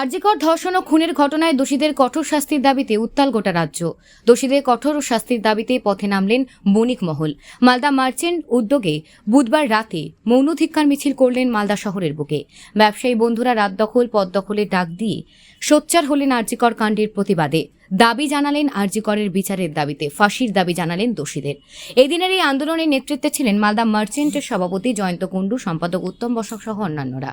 আরজিকর ধর্ষণ ও খুনের ঘটনায় দোষীদের কঠোর শাস্তির দাবিতে উত্তাল গোটা রাজ্য। দোষীদের কঠোর শাস্তির দাবিতে পথে নামলেন বণিক মহল। মালদা মার্চেন্ট উদ্যোগে বুধবার রাতে মৌনধিক্ষার মিছিল করলেন মালদা শহরের বুকে। ব্যবসায়ী বন্ধুরা রাত দখল পদ দখলের ডাক দিয়ে সোচ্চার হলেন আরজিকর কাণ্ডের প্রতিবাদে। দাবি জানালেন আরজিকরের বিচারের দাবিতে, ফাঁসির দাবি জানালেন দোষীদের। এদিনের এই আন্দোলনের নেতৃত্বে ছিলেন মালদা মার্চেন্টের সভাপতি জয়ন্ত কুণ্ডু, সম্পাদক উত্তম বসক সহ অন্যান্যরা।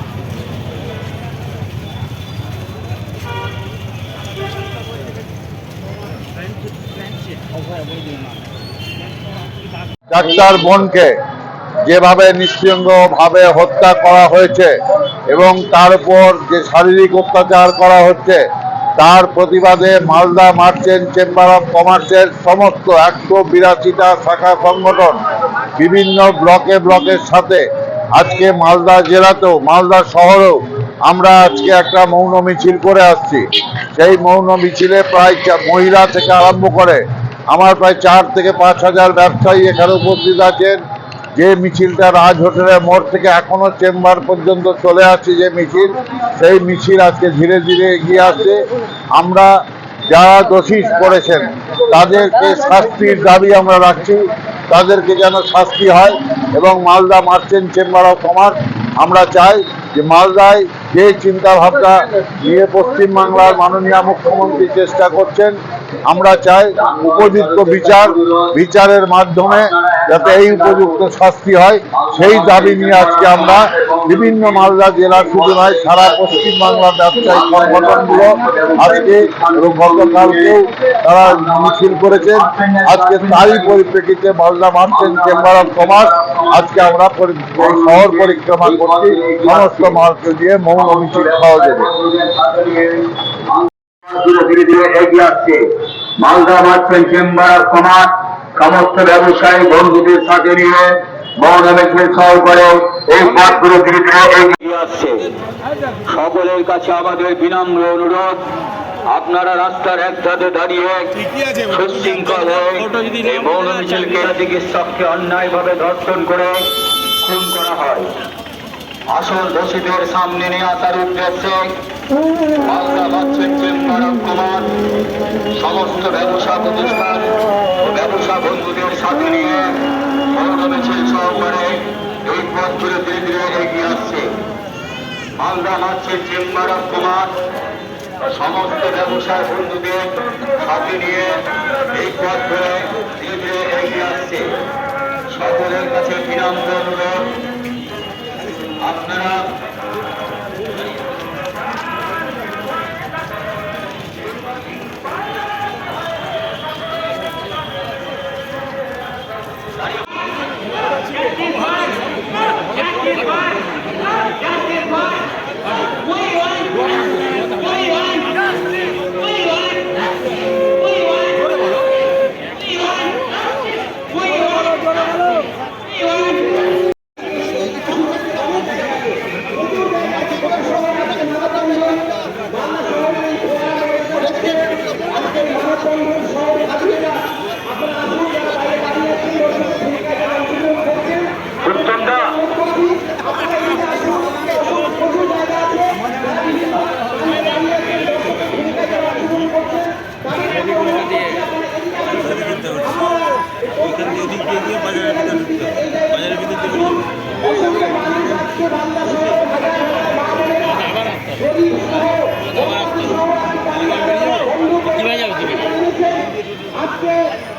ডাক্তার বোনকে যেভাবে নিঃসঙ্গভাবে হত্যা করা হয়েছে এবং তার উপর যে শারীরিক অত্যাচার করা হচ্ছে, তার প্রতিবাদে মালদা মার্চেন্ট চেম্বার অফ কমার্সের সমস্ত একশো বিরাশিটা শাখা সংগঠন বিভিন্ন ব্লকে ব্লকের সাথে আজকে মালদা জেলাতেও, মালদা শহরেও আমরা আজকে একটা মৌন মিছিল করে আসছি। সেই মৌন মিছিলে প্রায় মহিলা থেকে আরম্ভ করে আমার প্রায় চার থেকে পাঁচ হাজার ব্যবসায়ী এখানে উপস্থিত আছেন। যে মিছিলটা রাজ হোটেলের মোড় থেকে এখনও চেম্বার পর্যন্ত চলে আসছে যে মিছিল, সেই মিছিল আজকে ধীরে ধীরে এগিয়ে আসছে। আমরা যারা দোষী করেছেন, তাদেরকে শাস্তির দাবি আমরা রাখছি। তাদেরকে যেন শাস্তি হয় এবং Malda merchant chamber of commerce, আমরা চাই যে মালদায় যে চিন্তা ভাবনা নিয়ে পশ্চিমবাংলার মাননীয় মুখ্যমন্ত্রী চেষ্টা করছেন আমরা চাই উপযুক্ত বিচার, বিচারের মাধ্যমে যাতে এই উপযুক্ত শাস্তি হয়। সেই দাবি নিয়ে আজকে আমরা বিভিন্ন মালদা জেলা শুধু নয় সারা পশ্চিমবাংলার ব্যবসায়ী সংগঠনগুলো আজকে এবং গতকালকেও তারা মিছিল করেছেন। আজকে তারই পরিপ্রেক্ষিতে Malda merchant chamber of commerce আজকে আমরা শহর পরিক্রমা করছি। সমস্ত মালকে দিয়ে মৌন মিছিল সহযোগে ধীরে ধীরে ধীরে এগিয়ে আসছে। Malda merchant chamber of commerce সমস্ত ব্যবসায়ী বন্ধুদের সাথে নিয়ে মহানগর সহ করে এই পথগুলো ধীরে ধীরে এগিয়ে আসছে। সকলের কাছে আমাদের বিনম্র অনুরোধ আপনারা রাস্তার এক ধারে দাঁড়িয়ে সুশৃঙ্খল হয়ে এই মৌন মিছিলকে চিকিৎসককে অন্যায়ভাবে ধর্ষণ করে খুন করা হয়। আসল দোষীদের সামনে নিয়ে আসার উদ্দেশ্যে মালদা মার্চেন্ট চেম্বার অফ সমস্ত ব্যবসা প্রতিষ্ঠান ব্যবসা বন্ধুদের সাথে নিয়ে মৌন সহকারে এই পথ ধরে ধীরে এগিয়ে আসছে। Malda merchant chamber of commerce, সমস্ত ব্যবসায় বন্ধুদের সাথে নিয়ে এই পথ ধরে ধীরে ধীরে এগিয়ে আসছে। সকলের কাছে বিনম্র অনুরোধ। আপনারা সম্ভব Yeah.